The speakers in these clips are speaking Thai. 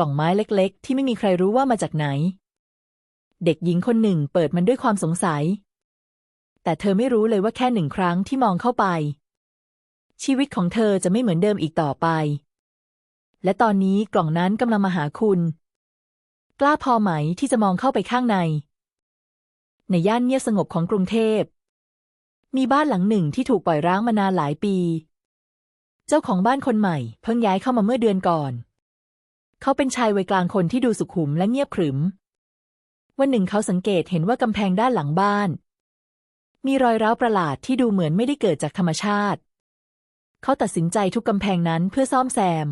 กล่องไม้เล็ก ๆ ที่ไม่มีใครรู้ว่ามาจากไหน เด็กหญิงคนหนึ่งเปิดมันด้วยความสงสัย แต่เธอไม่รู้เลยว่าแค่หนึ่งครั้งที่มองเข้าไป ชีวิตของเธอจะไม่เหมือนเดิมอีกต่อไป และตอนนี้กล่องนั้นกำลังมาหาคุณ กล้าพอไหมที่จะมองเข้าไปข้างใน ในย่านเงียบสงบของกรุงเทพ มีบ้านหลังหนึ่งที่ถูกปล่อยร้างมานานหลายปี เจ้าของบ้านคนใหม่ เพิ่งย้ายเข้ามาเมื่อเดือนก่อน เขาเป็นชายวัยกลางคนที่ดูสุขุมและเงียบขรึม วันหนึ่งเขาสังเกตเห็นว่ากำแพงด้านหลังบ้าน มีรอยร้าวประหลาดที่ดูเหมือนไม่ได้เกิดจากธรรมชาติ เขาตัดสินใจทุกกำแพงนั้นเพื่อซ่อมแซม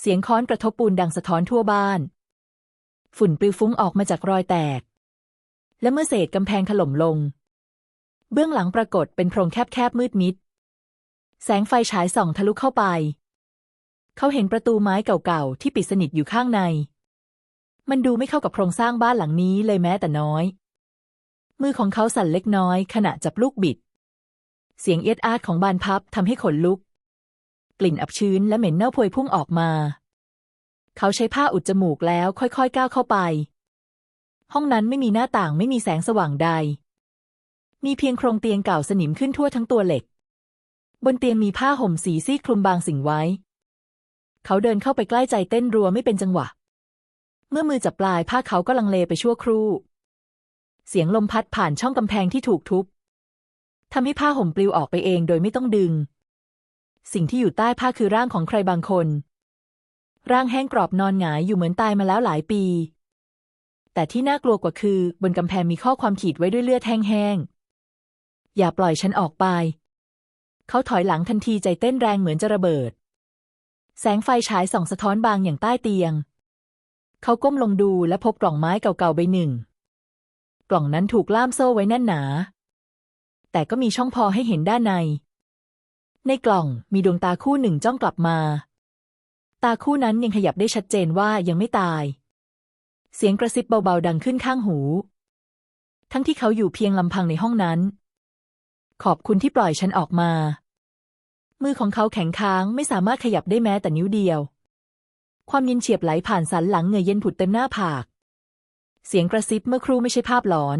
เสียงค้อนกระทบปูนดังสะท้อนทั่วบ้าน ฝุ่นปลิวฟุ้งออกมาจากรอยแตก และเมื่อเศษกำแพงถล่มลง เบื้องหลังปรากฏเป็นโพรงแคบๆมืดมิด แสงไฟฉายส่องทะลุเข้าไป เขาเห็นประตูไม้เก่าๆที่ปิดสนิทอยู่ข้างใน มันดูไม่เข้ากับโครงสร้างบ้านหลังนี้เลยแม้แต่น้อย มือของเขาสั่นเล็กน้อย ขณะจับลูกบิด เสียงเอียดอาดของบานพับทำให้ขนลุก กลิ่นอับชื้นและเหม็นเน่าพวยพุ่งออกมา เขาใช้ผ้าอุดจมูกแล้วค่อยๆก้าวเข้าไป ห้องนั้นไม่มีหน้าต่างไม่มีแสงสว่างใด มีเพียงโครงเตียงเก่าสนิมขึ้นทั่วทั้งตัวเหล็ก บนเตียงมีผ้าห่มสีซีดคลุมบางสิ่งไว้ เขาเดินเข้าไปใกล้ใจเต้นรัวไม่เป็นจังหวะ เมื่อมือจับปลายผ้าเขาก็ลังเลไปชั่วครู่ เสียงลมพัดผ่านช่องกำแพงที่ถูกทุบทำให้ผ้าห่มปลิวออกไปเองโดยไม่ต้องดึง สิ่งที่อยู่ใต้ผ้าคือร่างของใครบางคน ร่างแห้งกรอบนอนหงายอยู่เหมือนตายมาแล้วหลายปี แต่ที่น่ากลัวกว่าคือบนกำแพงมีข้อความขีดไว้ด้วยเลือดแห้งๆ อย่าปล่อยฉันออกไป เขาถอยหลังทันทีใจเต้นแรงเหมือนจะระเบิด แสงไฟฉายส่องสะท้อนบางอย่างใต้เตียง เขาก้มลงดูและพบกล่องไม้เก่าๆใบหนึ่ง กล่องนั้นถูกล่ามโซ่ไว้แน่นหนา แต่ก็มีช่องพอให้เห็นด้านใน ในกล่องมีดวงตาคู่หนึ่งจ้องกลับมา ตาคู่นั้นยังขยับได้ชัดเจนว่ายังไม่ตาย เสียงกระซิบเบาๆดังขึ้นข้างหู ทั้งที่เขาอยู่เพียงลำพังในห้องนั้น ขอบคุณที่ปล่อยฉันออกมา มือของเขาแข็งค้างไม่สามารถขยับได้แม้แต่นิ้วเดียว ความเย็นเฉียบไหลผ่านสันหลังเหงื่อเย็นผุดเต็มหน้าผาก เสียงกระซิบเมื่อครู่ไม่ใช่ภาพหลอน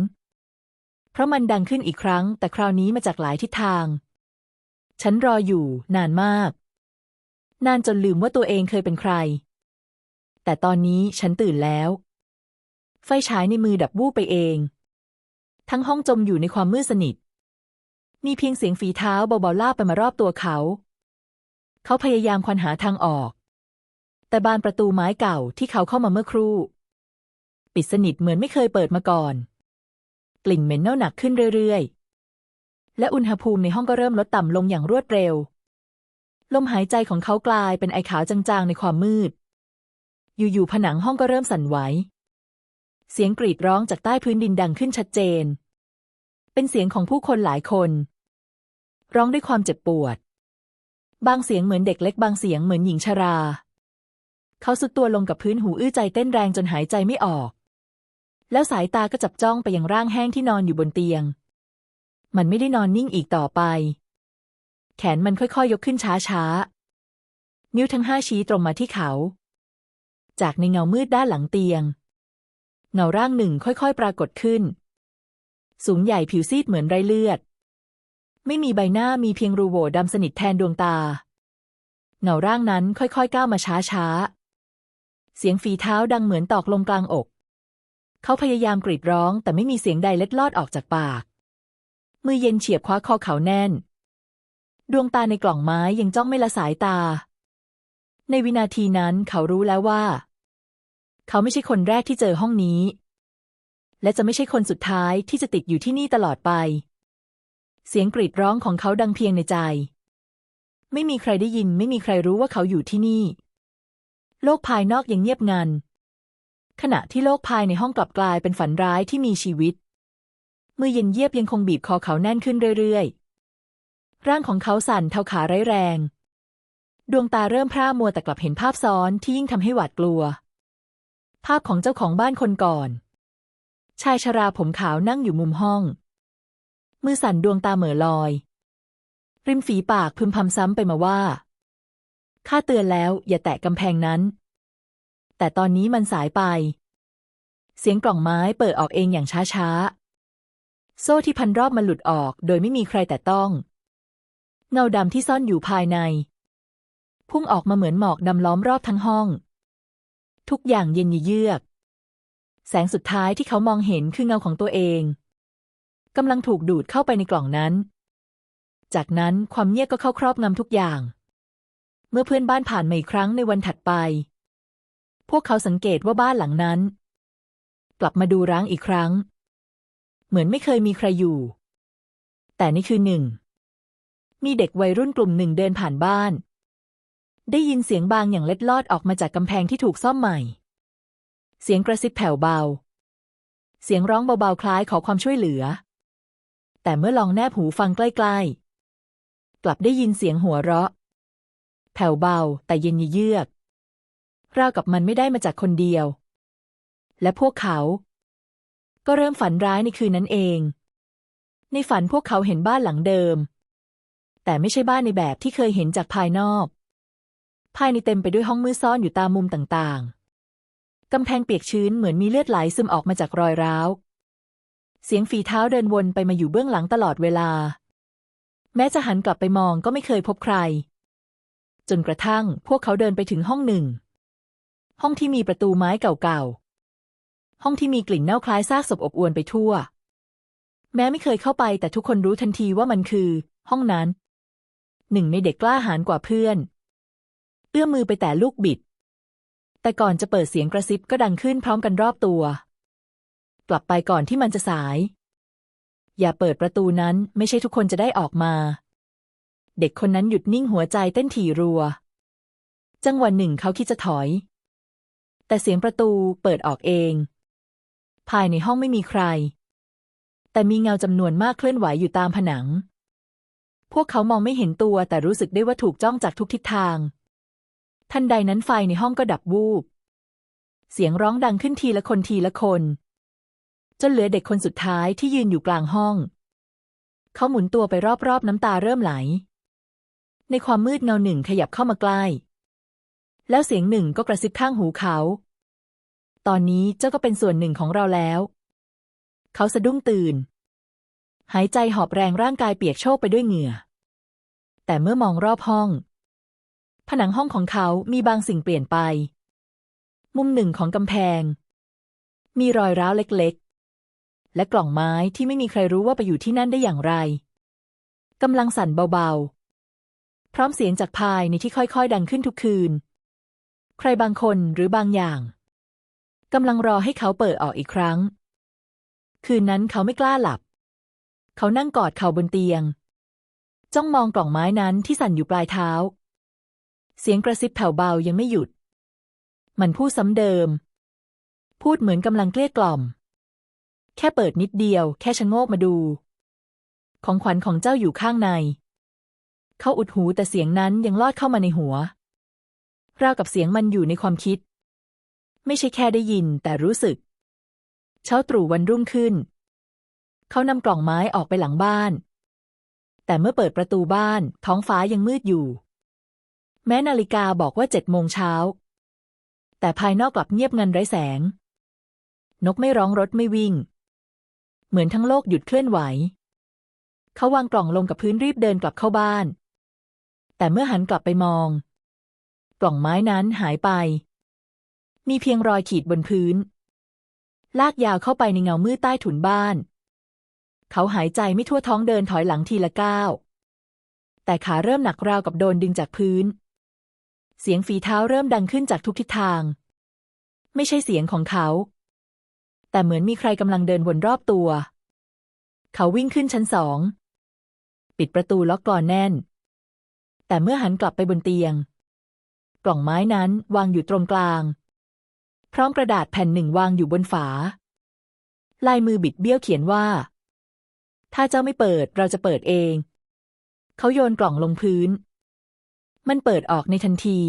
เพราะมันดังขึ้นอีกครั้ง แต่คราวนี้มาจากหลายทิศทาง ฉันรออยู่ นานมาก นานจนลืมว่าตัวเองเคยเป็นใคร แต่ตอนนี้ฉันตื่นแล้ว ไฟฉายในมือดับวูบไปเอง ทั้งห้องจมอยู่ในความมืดสนิท มีเพียงเสียงฝีเท้าเบาๆลากไปมารอบตัวเขา เขาพยายามควานหาทางออก แต่บานประตูไม้เก่าที่เขาเข้ามาเมื่อครู่ ปิดสนิทเหมือนไม่เคยเปิดมาก่อน กลิ่นเหม็นเน่าหนักขึ้นเรื่อยๆ และอุณหภูมิในห้องก็เริ่มลดต่ำลงอย่างรวดเร็ว ลมหายใจของเขากลายเป็นไอขาวจางๆในความมืด อยู่ๆผนังห้องก็เริ่มสั่นไหว เสียงกรีดร้องจากใต้พื้นดินดังขึ้นชัดเจน เป็นเสียงของผู้คนหลายคน ร้องด้วยความเจ็บปวด บางเสียงเหมือนเด็กเล็กบางเสียงเหมือนหญิงชรา เขาสุดตัวลงกับพื้นหูอื้อใจเต้นแรงจนหายใจไม่ออก แล้วสายตาก็จับจ้องไปยังร่างแห้งที่นอนอยู่บนเตียง มันไม่ได้นอนนิ่งอีกต่อไป แขนมันค่อยๆยกขึ้นช้าๆ นิ้วทั้งห้าชี้ตรงมาที่เขา จากในเงามืดด้านหลังเตียง เงาร่างหนึ่งค่อยๆ ปรากฏขึ้น สูงใหญ่ผิวซีดเหมือนไรเลือด ไม่มีใบหน้ามีเพียงรูโหว่ดำสนิทแทนดวงตา เงาร่างนั้นค่อยๆก้าวมาช้าๆ เสียงฝีเท้าดังเหมือนตอกลงกลางอก เขาพยายามกรีดร้องแต่ไม่มีเสียงใดเล็ดลอดออกจากปาก มือเย็นเฉียบคว้าคอเขาแน่น ดวงตาในกล่องไม้ยังจ้องไม่ละสายตา ในวินาทีนั้นเขารู้แล้วว่า เขาไม่ใช่คนแรกที่เจอห้องนี้ และจะไม่ใช่คนสุดท้ายที่จะติดอยู่ที่นี่ตลอดไป เสียงกรีดร้องของเขาดังเพียงในใจ ไม่มีใครได้ยินไม่มีใครรู้ว่าเขาอยู่ที่นี่ โลกภายนอกยังเงียบงัน ขณะที่โลกภายในห้องกลับกลายเป็นฝันร้ายที่มีชีวิต มือเย็นเยียบยังคงบีบคอเขาแน่นขึ้นเรื่อยๆ ร่างของเขาสั่นเทาขาไร้แรง ดวงตาเริ่มพร่ามัวแต่กลับเห็นภาพซ้อนที่ยิ่งทำให้หวาดกลัว ภาพของเจ้าของบ้านคนก่อน ชายชราผมขาวนั่งอยู่มุมห้อง มือสั่นดวงตาเหม่อลอย ริมฝีปากพึมพำซ้ำไปมาว่า ข้าเตือนแล้วอย่าแตะกำแพงนั้น แต่ตอนนี้มันสายไป เสียงกล่องไม้เปิดออกเองอย่างช้าๆ โซ่ที่พันรอบมันหลุดออกโดยไม่มีใครแต่ต้อง เงาดำที่ซ่อนอยู่ภายใน พุ่งออกมาเหมือนหมอกดำล้อมรอบทั้งห้อง ทุกอย่างเย็นยเยือก แสงสุดท้ายที่เขามองเห็นคือเงาของตัวเอง กำลังถูกดูดเข้าไปในกล่องนั้น จากนั้นความเงียบก็เข้าครอบงำทุกอย่าง เมื่อเพื่อนบ้านผ่านมาอีกครั้งในวันถัดไป พวกเขาสังเกตว่าบ้านหลังนั้น กลับมาดูร้างอีกครั้ง เหมือนไม่เคยมีใครอยู่ แต่นี่คือหนึ่ง มีเด็กวัยรุ่นกลุ่มหนึ่งเดินผ่านบ้าน ได้ยินเสียงบางอย่างเล็ดลอดออกมาจากกำแพงที่ถูกซ่อมใหม่ เสียงกระซิบแผ่วเบาเสียงร้องเบาๆ คล้ายขอความช่วยเหลือ แต่เมื่อลองแนบหูฟังใกล้ ๆ กลับได้ยินเสียงหัวเราะ แผ่วเบาแต่เย็นเยือกราวกับมันไม่ได้มาจากคนเดียว และพวกเขา ก็เริ่มฝันร้ายในคืนนั้นเอง ในฝันพวกเขาเห็นบ้านหลังเดิม แต่ไม่ใช่บ้านในแบบที่เคยเห็นจากภายนอก ภายในเต็มไปด้วยห้องมืดซ่อนอยู่ตามมุมต่างๆ กำแพงเปียกชื้นเหมือนมีเลือดไหลซึมออกมาจากรอยร้าว เสียงฝีเท้าเดินวนไปมาอยู่เบื้องหลังตลอดเวลา แม้จะหันกลับไปมองก็ไม่เคยพบใคร จนกระทั่งพวกเขาเดินไปถึงห้องหนึ่ง ห้องที่มีประตูไม้เก่าๆ ห้องที่มีกลิ่นเน่าคล้ายซากศพอบอวนไปทั่ว แม้ไม่เคยเข้าไปแต่ทุกคนรู้ทันทีว่ามันคือ ห้องนั้น หนึ่งในเด็กกล้าหาญกว่าเพื่อน เอื้อมมือไปแต่ลูกบิด แต่ก่อนจะเปิดเสียงกระซิบก็ดังขึ้นพร้อมกันรอบตัว กลับไปก่อนที่มันจะสาย อย่าเปิดประตูนั้นไม่ใช่ทุกคนจะได้ออกมา เด็กคนนั้นหยุดนิ่งหัวใจเต้นถี่รัว จังหวะหนึ่งเขาคิดจะถอย แต่เสียงประตูเปิดออกเอง ภายในห้องไม่มีใคร แต่มีเงาจำนวนมากเคลื่อนไหวอยู่ตามผนัง พวกเขามองไม่เห็นตัวแต่รู้สึกได้ว่าถูกจ้องจากทุกทิศทาง ทันใดนั้นไฟในห้องก็ดับวูบเสียงร้องดังขึ้นทีละคนทีละคน จนเหลือเด็กคนสุดท้ายที่ยืนอยู่กลางห้อง เขาหมุนตัวไปรอบๆน้ำตาเริ่มไหล ในความมืดเงาหนึ่งขยับเข้ามาใกล้ แล้วเสียงหนึ่งก็กระซิบข้างหูเขา ตอนนี้เจ้าก็เป็นส่วนหนึ่งของเราแล้ว เขาสะดุ้งตื่น หายใจหอบแรงร่างกายเปียกโชกไปด้วยเหงื่อ แต่เมื่อมองรอบห้อง ผนังห้องของเขามีบางสิ่งเปลี่ยนไป มุมหนึ่งของกำแพง มีรอยร้าวเล็กๆ และกล่องไม้ที่ไม่มีใครรู้ว่าไปอยู่ที่นั่นได้อย่างไรกำลังสั่นเบาๆ พร้อมเสียงจากภายในที่ค่อยๆ ดังขึ้นทุกคืน ใครบางคนหรือบางอย่างกำลังรอให้เขาเปิดออกอีกครั้ง คืนนั้นเขาไม่กล้าหลับ เขานั่งกอดเข่าบนเตียง จ้องมองกล่องไม้นั้นที่สั่นอยู่ปลายเท้า เสียงกระซิบแผ่วเบายังไม่หยุด มันพูดซ้ำเดิม พูดเหมือนกำลังเกลี้ยกล่อม แค่เปิดนิดเดียว แค่ชะโงกมาดู ของขวัญของเจ้าอยู่ข้างใน เขาอุดหูแต่เสียงนั้นยังลอดเข้ามาในหัว ราวกับเสียงมันอยู่ในความคิด ไม่ใช่แค่ได้ยินแต่รู้สึก เช้าตรู่วันรุ่งขึ้น เขานำกล่องไม้ออกไปหลังบ้าน แต่เมื่อเปิดประตูบ้าน ท้องฟ้ายังมืดอยู่ แม้นาฬิกาบอกว่าเจ็ดโมงเช้า แต่ภายนอกกลับเงียบงันไร้แสง นกไม่ร้องรถไม่วิ่ง เหมือนทั้งโลกหยุดเคลื่อนไหว เขาวางกล่องลงกับพื้นรีบเดินกลับเข้าบ้าน แต่เมื่อหันกลับไปมอง กล่องไม้นั้นหายไป มีเพียงรอยขีดบนพื้น ลากยาวเข้าไปในเงามืดใต้ถุนบ้าน เขาหายใจไม่ทั่วท้องเดินถอยหลังทีละก้าวแต่ขาเริ่มหนักราวกับโดนดึงจากพื้น เสียงฝีเท้าเริ่มดังขึ้นจากทุกทิศทาง ไม่ใช่เสียงของเขา แต่เหมือนมีใครกำลังเดินวนรอบตัว เขาวิ่งขึ้นชั้นสอง ปิดประตูล็อกกลอนแน่น แต่เมื่อหันกลับไปบนเตียง กล่องไม้นั้นวางอยู่ตรงกลาง พร้อมกระดาษแผ่นหนึ่งวางอยู่บนฝา ลายมือบิดเบี้ยวเขียนว่า ถ้าเจ้าไม่เปิดเราจะเปิดเอง เขาโยนกล่องลงพื้น มันเปิดออกในทันที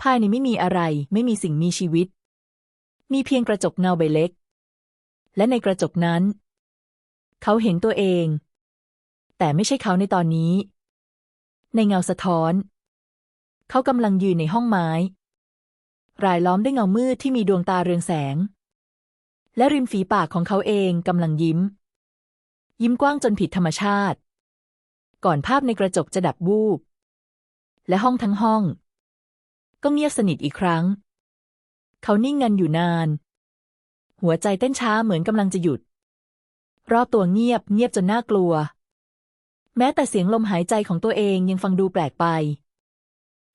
ภายในไม่มีอะไรไม่มีสิ่งมีชีวิต มีเพียงกระจกเงาใบเล็ก และในกระจกนั้น เขาเห็นตัวเอง แต่ไม่ใช่เขาในตอนนี้ ในเงาสะท้อน เขากำลังยืนในห้องไม้ รายล้อมด้วยเงามืดที่มีดวงตาเรืองแสง และริมฝีปากของเขาเองกำลังยิ้ม ยิ้มกว้างจนผิดธรรมชาติ ก่อนภาพในกระจกจะดับวูบ และห้องทั้งห้อง ก็เงียบสนิทอีกครั้ง เขานิ่งงันอยู่นาน หัวใจเต้นช้าเหมือนกำลังจะหยุด รอบตัวเงียบเงียบจนน่ากลัว แม้แต่เสียงลมหายใจของตัวเองยังฟังดูแปลกไป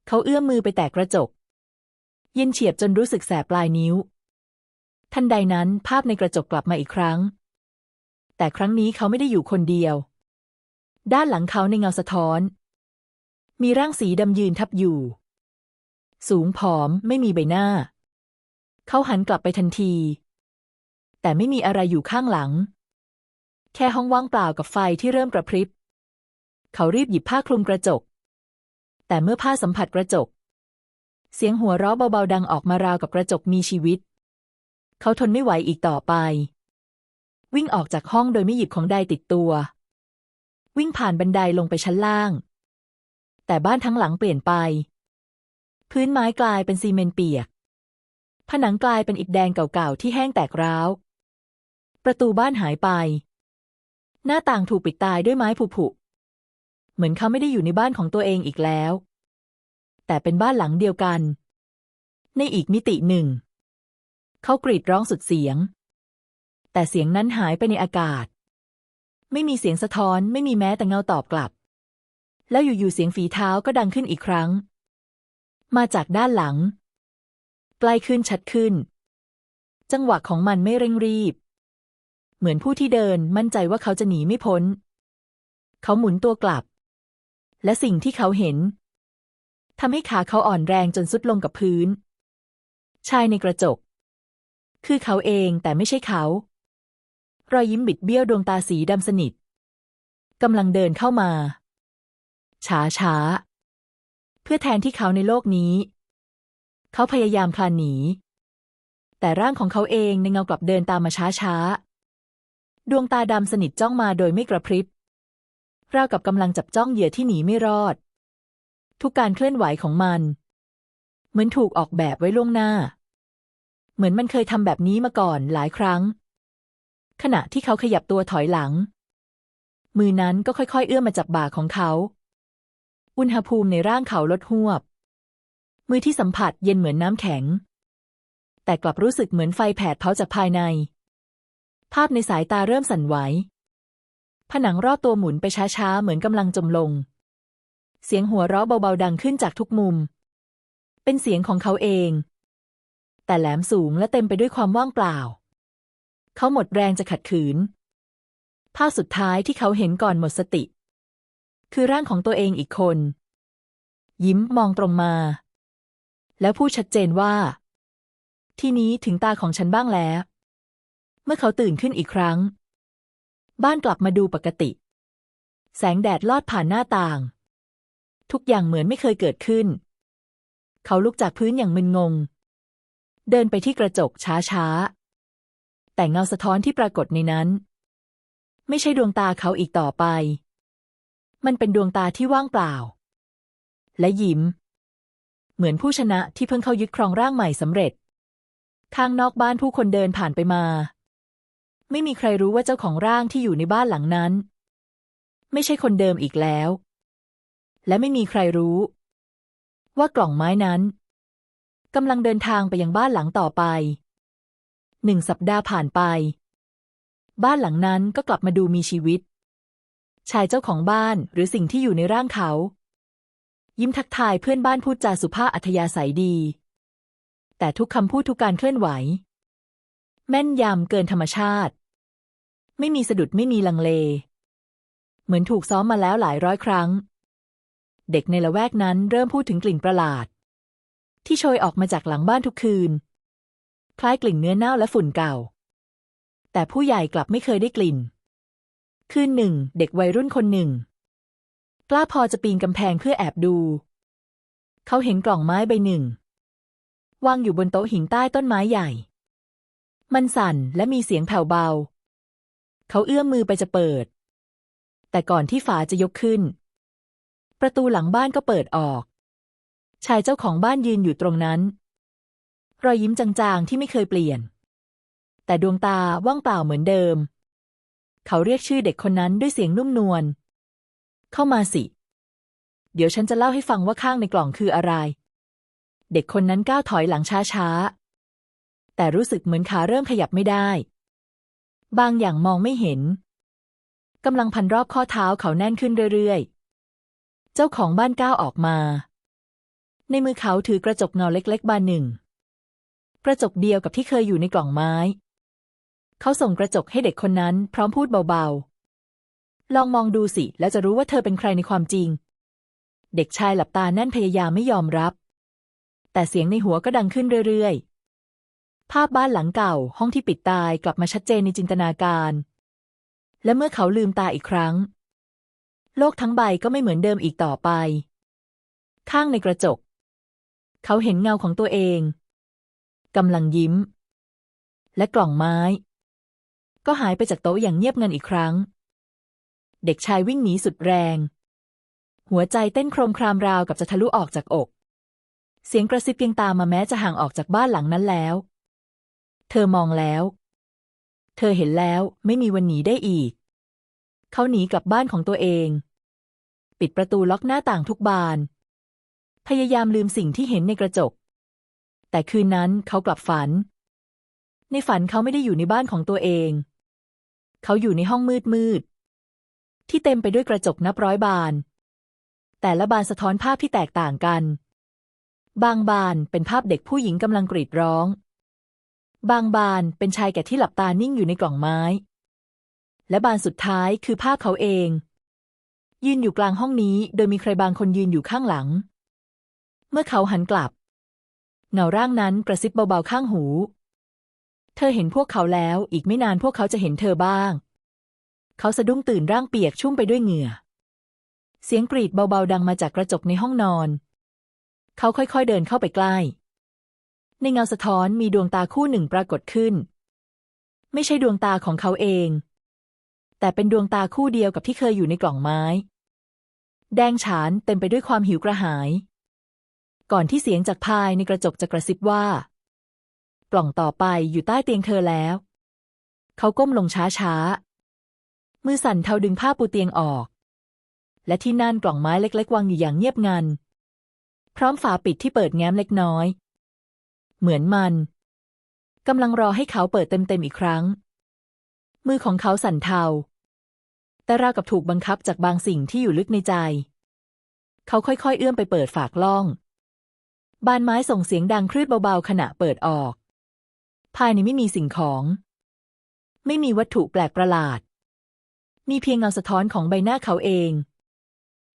เขาเอื้อมมือไปแตะกระจก เย็นเฉียบจนรู้สึกแสบปลายนิ้ว ทันใดนั้นภาพในกระจกกลับมาอีกครั้ง แต่ครั้งนี้เขาไม่ได้อยู่คนเดียว ด้านหลังเขาในเงาสะท้อน มีร่างสีดำยืนทับอยู่ สูงผอมไม่มีใบหน้า เขาหันกลับไปทันที แต่ไม่มีอะไรอยู่ข้างหลัง แค่ห้องว่างเปล่ากับไฟที่เริ่มกระพริบ เขารีบหยิบผ้าคลุมกระจก แต่เมื่อผ้าสัมผัสกระจก เสียงหัวเราะเบาๆดังออกมาราวกับกระจกมีชีวิต เขาทนไม่ไหวอีกต่อไป วิ่งออกจากห้องโดยไม่หยิบของใดติดตัว วิ่งผ่านบันไดลงไปชั้นล่าง แต่บ้านทั้งหลังเปลี่ยนไป พื้นไม้กลายเป็นซีเมนต์เปียก ผนังกลายเป็นอิฐแดงเก่าๆที่แห้งแตกร้าว ประตูบ้านหายไป หน้าต่างถูกปิดตายด้วยไม้ผุๆเหมือนเขาไม่ได้อยู่ในบ้านของตัวเองอีกแล้ว แต่เป็นบ้านหลังเดียวกัน ในอีกมิติหนึ่ง เขากรีดร้องสุดเสียง แต่เสียงนั้นหายไปในอากาศ ไม่มีเสียงสะท้อนไม่มีแม้แต่เงาตอบกลับ แล้วอยู่ๆเสียงฝีเท้าก็ดังขึ้นอีกครั้ง มาจากด้านหลัง ใกล้ขึ้นชัดขึ้น จังหวะของมันไม่เร่งรีบ เหมือนผู้ที่เดินมั่นใจว่าเขาจะหนีไม่พ้น เขาหมุนตัวกลับ และสิ่งที่เขาเห็นทำให้ขาเขาอ่อนแรงจนสุดลงกับพื้น ชายในกระจก คือเขาเองแต่ไม่ใช่เขา รอยยิ้มบิดเบี้ยวดวงตาสีดำสนิทกำลังเดินเข้ามา ช้าช้าเพื่อแทนที่เขาในโลกนี้ เขาพยายามคลานหนี แต่ร่างของเขาเองในเงากลับเดินตามมาช้าช้าดวงตาดำสนิทจ้องมาโดยไม่กระพริบราวกับกำลังจับจ้องเหยื่อที่หนีไม่รอด ทุกการเคลื่อนไหวของมัน เหมือนถูกออกแบบไว้ล่วงหน้า เหมือนมันเคยทำแบบนี้มาก่อนหลายครั้ง ขณะที่เขาขยับตัวถอยหลัง มือนั้นก็ค่อยๆ เอื้อมมาจับบ่าของเขา อุณหภูมิในร่างเขาลดหวบ มือที่สัมผัสเย็นเหมือนน้ำแข็ง แต่กลับรู้สึกเหมือนไฟแผดเผาจากภายใน ภาพในสายตาเริ่มสั่นไหว ผนังรอบตัวหมุนไปช้าๆ เหมือนกำลังจมลง เสียงหัวเราะเบาๆดังขึ้นจากทุกมุม เป็นเสียงของเขาเอง แต่แหลมสูงและเต็มไปด้วยความว่างเปล่า เขาหมดแรงจะขัดขืน ภาพสุดท้ายที่เขาเห็นก่อนหมดสติ คือร่างของตัวเองอีกคน ยิ้มมองตรงมา แล้วพูดชัดเจนว่า ที่นี้ถึงตาของฉันบ้างแล้ว เมื่อเขาตื่นขึ้นอีกครั้ง บ้านกลับมาดูปกติ แสงแดดลอดผ่านหน้าต่าง ทุกอย่างเหมือนไม่เคยเกิดขึ้น เขาลุกจากพื้นอย่างมึนงง เดินไปที่กระจกช้าๆ แต่เงาสะท้อนที่ปรากฏในนั้น ไม่ใช่ดวงตาเขาอีกต่อไป มันเป็นดวงตาที่ว่างเปล่า และยิ้ม เหมือนผู้ชนะที่เพิ่งเข้ายึดครองร่างใหม่สำเร็จ ข้างนอกบ้านผู้คนเดินผ่านไปมา ไม่มีใครรู้ว่าเจ้าของร่างที่อยู่ในบ้านหลังนั้น ไม่ใช่คนเดิมอีกแล้ว และไม่มีใครรู้ ว่ากล่องไม้นั้นกำลังเดินทางไปยังบ้านหลังต่อไป หนึ่งสัปดาห์ผ่านไป บ้านหลังนั้นก็กลับมาดูมีชีวิต ชายเจ้าของบ้านหรือสิ่งที่อยู่ในร่างเขา ยิ้มทักทายเพื่อนบ้านพูดจาสุภาพอัธยาศัยดี แต่ทุกคำพูดทุกการเคลื่อนไหว แม่นยำเกินธรรมชาติ ไม่มีสะดุดไม่มีลังเล เหมือนถูกซ้อมมาแล้วหลายร้อยครั้ง เด็กในละแวกนั้นเริ่มพูดถึงกลิ่นประหลาด ที่โชยออกมาจากหลังบ้านทุกคืน คล้ายกลิ่นเนื้อเน่าและฝุ่นเก่า แต่ผู้ใหญ่กลับไม่เคยได้กลิ่น คืนหนึ่ง เด็กวัยรุ่นคนหนึ่ง กล้าพอจะปีนกำแพงเพื่อแอบดู เขาเห็นกล่องไม้ใบหนึ่ง วางอยู่บนโต๊ะหินใต้ต้นไม้ใหญ่ มันสั่นและมีเสียงแผ่วเบา เขาเอื้อมมือไปจะเปิด แต่ก่อนที่ฝาจะยกขึ้น ประตูหลังบ้านก็เปิดออก ชายเจ้าของบ้านยืนอยู่ตรงนั้น รอยยิ้มจางๆที่ไม่เคยเปลี่ยน แต่ดวงตาว่างเปล่าเหมือนเดิม เขาเรียกชื่อเด็กคนนั้นด้วยเสียงนุ่มนวล เข้ามาสิ เดี๋ยวฉันจะเล่าให้ฟังว่าข้างในกล่องคืออะไร เด็กคนนั้นก้าวถอยหลังช้าๆ แต่รู้สึกเหมือนขาเริ่มขยับไม่ได้ บางอย่างมองไม่เห็นกำลังพันรอบข้อเท้าเขาแน่นขึ้นเรื่อยๆ เจ้าของบ้านก้าวออกมา ในมือเขาถือกระจกเงาเล็ก ๆ บานหนึ่ง กระจกเดียวกับที่เคยอยู่ในกล่องไม้ เขาส่งกระจกให้เด็กคนนั้นพร้อมพูดเบาๆ ลองมองดูสิ แล้วจะรู้ว่าเธอเป็นใครในความจริง เด็กชายหลับตาแน่นพยายามไม่ยอมรับ แต่เสียงในหัวก็ดังขึ้นเรื่อยๆ ภาพบ้านหลังเก่า ห้องที่ปิดตายกลับมาชัดเจนในจินตนาการ และเมื่อเขาลืมตาอีกครั้ง โลกทั้งใบก็ไม่เหมือนเดิมอีกต่อไป ข้างในกระจก เขาเห็นเงาของตัวเองกำลังยิ้ม และกล่องไม้ ก็หายไปจากโต๊ะอย่างเงียบงันอีกครั้ง เด็กชายวิ่งหนีสุดแรง หัวใจเต้นโครมครามราวกับจะทะลุออกจากอก เสียงกระซิบเพียงตามมาแม้จะห่างออกจากบ้านหลังนั้นแล้ว เธอมองแล้ว เธอเห็นแล้วไม่มีวันหนีได้อีก เขาหนีกลับบ้านของตัวเอง ปิดประตูล็อกหน้าต่างทุกบาน พยายามลืมสิ่งที่เห็นในกระจก แต่คืนนั้นเขากลับฝัน ในฝันเขาไม่ได้อยู่ในบ้านของตัวเอง เขาอยู่ในห้องมืดมืด ที่เต็มไปด้วยกระจกนับร้อยบาน แต่ละบานสะท้อนภาพที่แตกต่างกัน บางบานเป็นภาพเด็กผู้หญิงกำลังกรีดร้อง บางบานเป็นชายแก่ที่หลับตานิ่งอยู่ในกล่องไม้ และบานสุดท้ายคือภาพเขาเอง ยืนอยู่กลางห้องนี้โดยมีใครบางคนยืนอยู่ข้างหลัง เมื่อเขาหันกลับเงาร่างนั้นกระซิบเบาๆข้างหู เธอเห็นพวกเขาแล้วอีกไม่นานพวกเขาจะเห็นเธอบ้าง เขาสะดุ้งตื่นร่างเปียกชุ่มไปด้วยเหงื่อ เสียงกรีดเบาๆดังมาจากกระจกในห้องนอน เขาค่อยๆเดินเข้าไปใกล้ ในเงาสะท้อนมีดวงตาคู่หนึ่งปรากฏขึ้น ไม่ใช่ดวงตาของเขาเอง แต่เป็นดวงตาคู่เดียวกับที่เคยอยู่ในกล่องไม้ แดงฉานเต็มไปด้วยความหิวกระหาย ก่อนที่เสียงจากภายในกระจกจะกระซิบว่า กล่องต่อไปอยู่ใต้เตียงเธอแล้ว เขาก้มลงช้าๆ มือสั่นเทาดึงผ้าปูเตียงออก และที่นั่นกล่องไม้เล็ก ๆ วางอยู่อย่างเงียบงัน พร้อมฝาปิดที่เปิดแง้มเล็กน้อย เหมือนมันกำลังรอให้เขาเปิดเต็มๆอีกครั้ง มือของเขาสั่นเทา แต่ราวกับถูกบังคับจากบางสิ่งที่อยู่ลึกในใจ เขาค่อยๆ เอื้อมไปเปิดฝากล่อง บานไม้ส่งเสียงดังครืดเบาๆ ขณะเปิดออก ภายในไม่มีสิ่งของ ไม่มีวัตถุแปลกประหลาด มีเพียงเงาสะท้อนของใบหน้าเขาเอง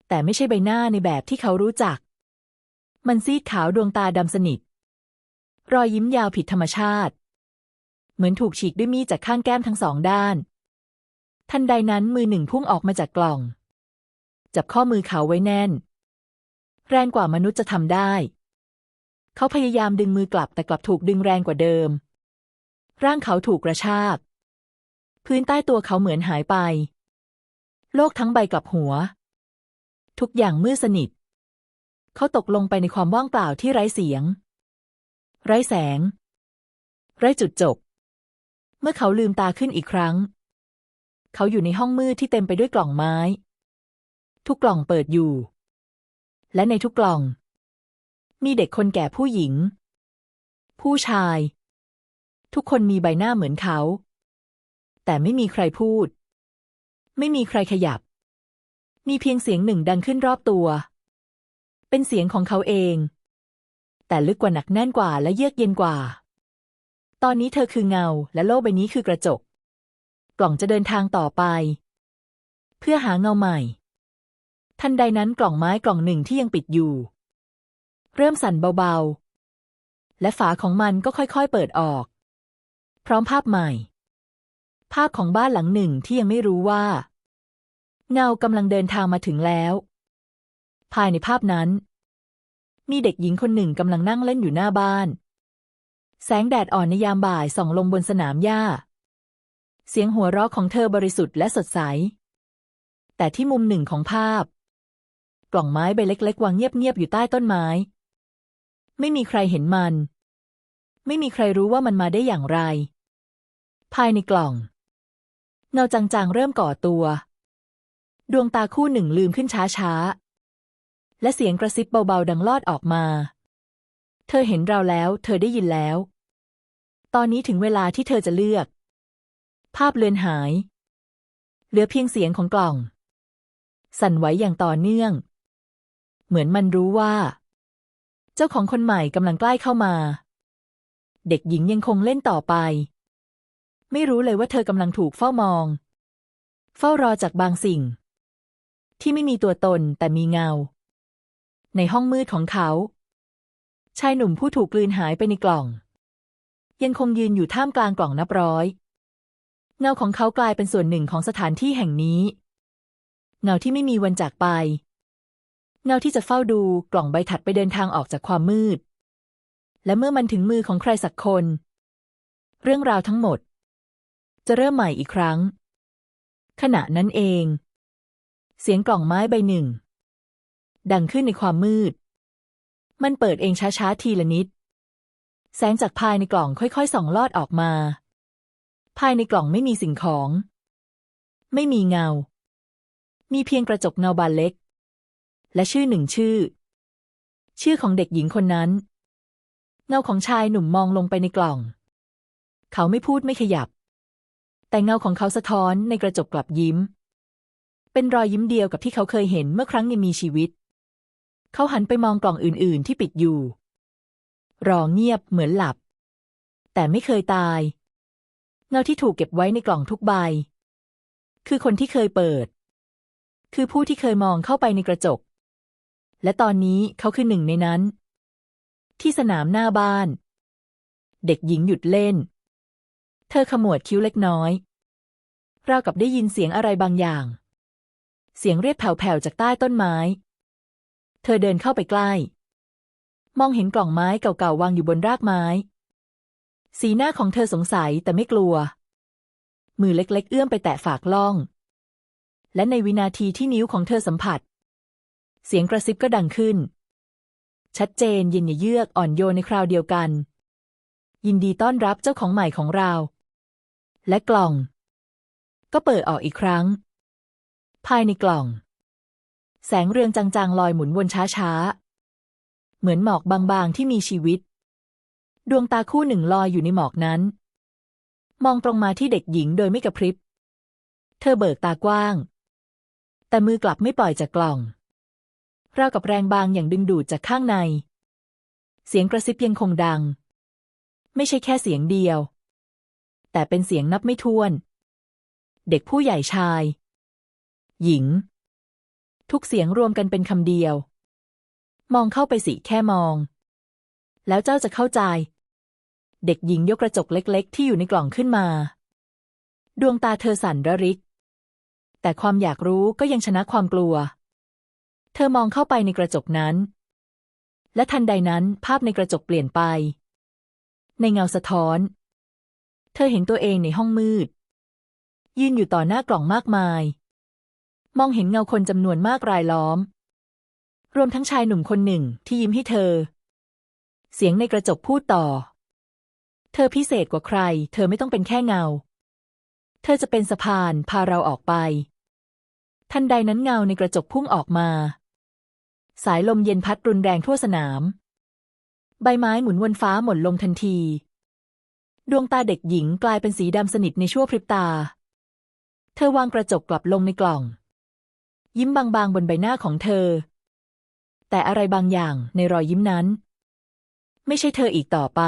แต่ไม่ใช่ใบหน้าในแบบที่เขารู้จัก มันซีดขาวดวงตาดำสนิท รอยยิ้มยาวผิดธรรมชาติ เหมือนถูกฉีกด้วยมีดจากข้างแก้มทั้งสองด้าน ทันใดนั้นมือหนึ่งพุ่งออกมาจากกล่อง จับข้อมือเขาไว้แน่น แรงกว่ามนุษย์จะทำได้ เขาพยายามดึงมือกลับแต่กลับถูกดึงแรงกว่าเดิม ร่างเขาถูกกระชากพื้นใต้ตัวเขาเหมือนหายไป โลกทั้งใบกลับหัว ทุกอย่างมืดสนิท เขาตกลงไปในความว่างเปล่าที่ไร้เสียง ไร้แสง ไร้จุดจบ เมื่อเขาลืมตาขึ้นอีกครั้ง เขาอยู่ในห้องมืดที่เต็มไปด้วยกล่องไม้ ทุกกล่องเปิดอยู่ และในทุกกล่อง มีเด็กคนแก่ผู้หญิง ผู้ชาย ทุกคนมีใบหน้าเหมือนเขา แต่ไม่มีใครพูด ไม่มีใครขยับ มีเพียงเสียงหนึ่งดังขึ้นรอบตัว เป็นเสียงของเขาเอง แต่ลึกกว่าหนักแน่นกว่าและเยือกเย็นกว่า ตอนนี้เธอคือเงาและโลกใบนี้คือกระจก กล่องจะเดินทางต่อไป เพื่อหาเงาใหม่ ทันใดนั้นกล่องไม้กล่องหนึ่งที่ยังปิดอยู่ เริ่มสั่นเบาๆ และฝาของมันก็ค่อยๆเปิดออก พร้อมภาพใหม่ภาพของบ้านหลังหนึ่งที่ยังไม่รู้ว่า เงากำลังเดินทางมาถึงแล้ว ภายในภาพนั้น มีเด็กหญิงคนหนึ่งกำลังนั่งเล่นอยู่หน้าบ้าน แสงแดดอ่อนในยามบ่ายส่องลงบนสนามหญ้า เสียงหัวเราะของเธอบริสุทธิ์และสดใส แต่ที่มุมหนึ่งของภาพ กล่องไม้ใบเล็กๆ วางเงียบๆอยู่ใต้ต้นไม้ ไม่มีใครเห็นมัน ไม่มีใครรู้ว่ามันมาได้อย่างไร ภายในกล่องเงาจางๆเริ่มก่อตัว ดวงตาคู่หนึ่งลืมขึ้นช้าๆ และเสียงกระซิบเบาๆ ดังลอดออกมา เธอเห็นเราแล้ว เธอได้ยินแล้ว ตอนนี้ถึงเวลาที่เธอจะเลือก ภาพเลือนหาย เหลือเพียงเสียงของกล่อง สั่นไหวอย่างต่อเนื่อง เหมือนมันรู้ว่า เจ้าของคนใหม่กำลังใกล้เข้ามา เด็กหญิงยังคงเล่นต่อไป ไม่รู้เลยว่าเธอกำลังถูกเฝ้ามอง เฝ้ารอจากบางสิ่ง ที่ไม่มีตัวตนแต่มีเงา ในห้องมืดของเขา ชายหนุ่มผู้ถูกกลืนหายไปในกล่อง ยังคงยืนอยู่ท่ามกลางกล่องนับร้อย เงาของเขากลายเป็นส่วนหนึ่งของสถานที่แห่งนี้ เงาที่ไม่มีวันจากไป เงาที่จะเฝ้าดูกล่องใบถัดไปเดินทางออกจากความมืด และเมื่อมันถึงมือของใครสักคน เรื่องราวทั้งหมด จะเริ่มใหม่อีกครั้ง ขณะนั้นเอง เสียงกล่องไม้ใบหนึ่ง ดังขึ้นในความมืด มันเปิดเองช้าๆ ทีละนิด แสงจากภายในกล่องค่อยๆ ส่องลอดออกมา ภายในกล่องไม่มีสิ่งของ ไม่มีเงา มีเพียงกระจกเงาบานเล็ก และชื่อหนึ่งชื่อ ชื่อของเด็กหญิงคนนั้น เงาของชายหนุ่มมองลงไปในกล่อง เขาไม่พูดไม่ขยับ แต่เงาของเขาสะท้อนในกระจกกลับยิ้ม เป็นรอยยิ้มเดียวกับที่เขาเคยเห็นเมื่อครั้งยังมีชีวิต เขาหันไปมองกล่องอื่น ๆ ที่ปิดอยู่ รอเงียบเหมือนหลับ แต่ไม่เคยตาย เงาที่ถูกเก็บไว้ในกล่องทุกใบ คือคนที่เคยเปิด คือผู้ที่เคยมองเข้าไปในกระจก และตอนนี้เขาคือหนึ่งในนั้น ที่สนามหน้าบ้าน เด็กหญิงหยุดเล่น เธอขมวดคิ้วเล็กน้อย ราวกับได้ยินเสียงอะไรบางอย่าง เสียงเรียกแผ่วๆจากใต้ต้นไม้ เธอเดินเข้าไปใกล้ มองเห็นกล่องไม้เก่าๆวางอยู่บนรากไม้ สีหน้าของเธอสงสัยแต่ไม่กลัว มือเล็กๆ เอื้อมไปแตะฝากล่อง และในวินาทีที่นิ้วของเธอสัมผัส เสียงกระซิบก็ดังขึ้น ชัดเจนเย็นเยือกอ่อนโยนในคราวเดียวกัน ยินดีต้อนรับเจ้าของใหม่ของเรา และกล่อง ก็เปิดออกอีกครั้ง ภายในกล่อง แสงเรืองจางๆ ลอยหมุนวนช้าๆ เหมือนหมอกบางๆ ที่มีชีวิต ดวงตาคู่หนึ่งลอยอยู่ในหมอกนั้น มองตรงมาที่เด็กหญิงโดยไม่กระพริบ เธอเบิกตากว้าง แต่มือกลับไม่ปล่อยจากกล่องราวกับแรงบางอย่างดึงดูดจากข้างใน เสียงกระซิบยังคงดัง ไม่ใช่แค่เสียงเดียว แต่เป็นเสียงนับไม่ถ้วน เด็กผู้ใหญ่ชาย หญิง ทุกเสียงรวมกันเป็นคำเดียว มองเข้าไปสิแค่มอง แล้วเจ้าจะเข้าใจ เด็กหญิงยกกระจกเล็ก ๆ ที่อยู่ในกล่องขึ้นมา ดวงตาเธอสั่นระริก แต่ความอยากรู้ก็ยังชนะความกลัว เธอมองเข้าไปในกระจกนั้น และทันใดนั้นภาพในกระจกเปลี่ยนไป ในเงาสะท้อน เธอเห็นตัวเองในห้องมืดยืนอยู่ต่อหน้ากล่องมากมาย มองเห็นเงาคนจำนวนมากรายล้อม รวมทั้งชายหนุ่มคนหนึ่งที่ยิ้มให้เธอ เสียงในกระจกพูดต่อ เธอพิเศษกว่าใคร เธอไม่ต้องเป็นแค่เงา เธอจะเป็นสะพานพาเราออกไป ทันใดนั้นเงาในกระจกพุ่งออกมา สายลมเย็นพัดรุนแรงทั่วสนาม ใบไม้หมุนวนฟ้าหม่นลงทันที ดวงตาเด็กหญิงกลายเป็นสีดำสนิทในชั่วพริบตา เธอวางกระจกกลับลงในกล่อง ยิ้มบางๆบนใบหน้าของเธอ แต่อะไรบางอย่างในรอยยิ้มนั้น ไม่ใช่เธออีกต่อไป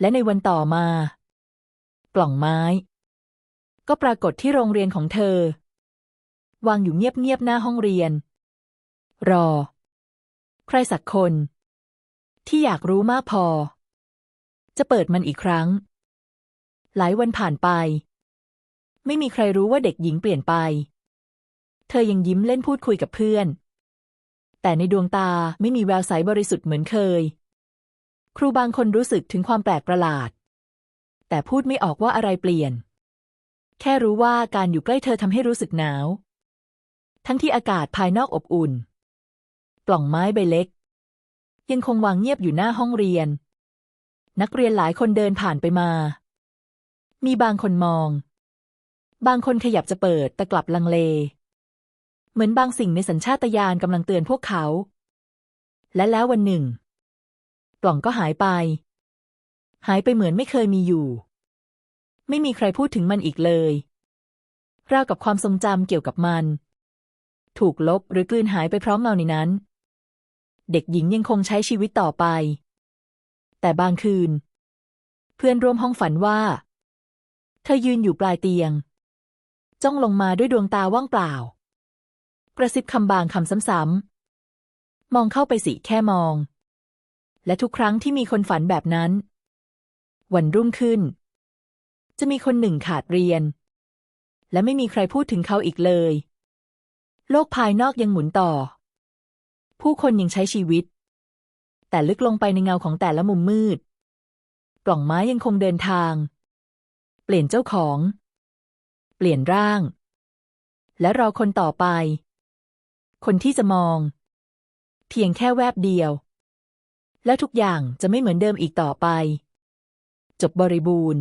และในวันต่อมา กล่องไม้ ก็ปรากฏที่โรงเรียนของเธอ วางอยู่เงียบๆหน้าห้องเรียน รอ ใครสักคน ที่อยากรู้มากพอ จะเปิดมันอีกครั้ง หลายวันผ่านไป ไม่มีใครรู้ว่าเด็กหญิงเปลี่ยนไป เธอยังยิ้มเล่นพูดคุยกับเพื่อน แต่ในดวงตาไม่มีแววใสบริสุทธิ์เหมือนเคย ครูบางคนรู้สึกถึงความแปลกประหลาด แต่พูดไม่ออกว่าอะไรเปลี่ยน แค่รู้ว่าการอยู่ใกล้เธอทำให้รู้สึกหนาว ทั้งที่อากาศภายนอกอบอุ่นกล่องไม้ใบเล็ก ยังคงวางเงียบอยู่หน้าห้องเรียน นักเรียนหลายคนเดินผ่านไปมา มีบางคนมองบางคนขยับจะเปิดแต่กลับลังเล เหมือนบางสิ่งในสัญชาตญาณกำลังเตือนพวกเขา และแล้ววันหนึ่ง กล่องก็หายไป หายไปเหมือนไม่เคยมีอยู่ ไม่มีใครพูดถึงมันอีกเลยราวกับความทรงจำเกี่ยวกับมัน ถูกลบหรือกลืนหายไปพร้อมเงาในนั้น เด็กหญิงยังคงใช้ชีวิตต่อไป แต่บางคืน เพื่อนร่วมห้องฝันว่า เธอยืนอยู่ปลายเตียง จ้องลงมาด้วยดวงตาว่างเปล่า ระซิบคำบางคำซ้ำๆ มองเข้าไปสิแค่มอง และทุกครั้งที่มีคนฝันแบบนั้น วันรุ่งขึ้น จะมีคนหนึ่งขาดเรียน และไม่มีใครพูดถึงเขาอีกเลย โลกภายนอกยังหมุนต่อ ผู้คนยังใช้ชีวิต แต่ลึกลงไปในเงาของแต่ละมุมมืด กล่องไม้ยังคงเดินทาง เปลี่ยนเจ้าของ เปลี่ยนร่างและรอคนต่อไป คนที่จะมอง เพียงแค่แวบเดียว แล้วทุกอย่างจะไม่เหมือนเดิมอีกต่อไป จบบริบูรณ์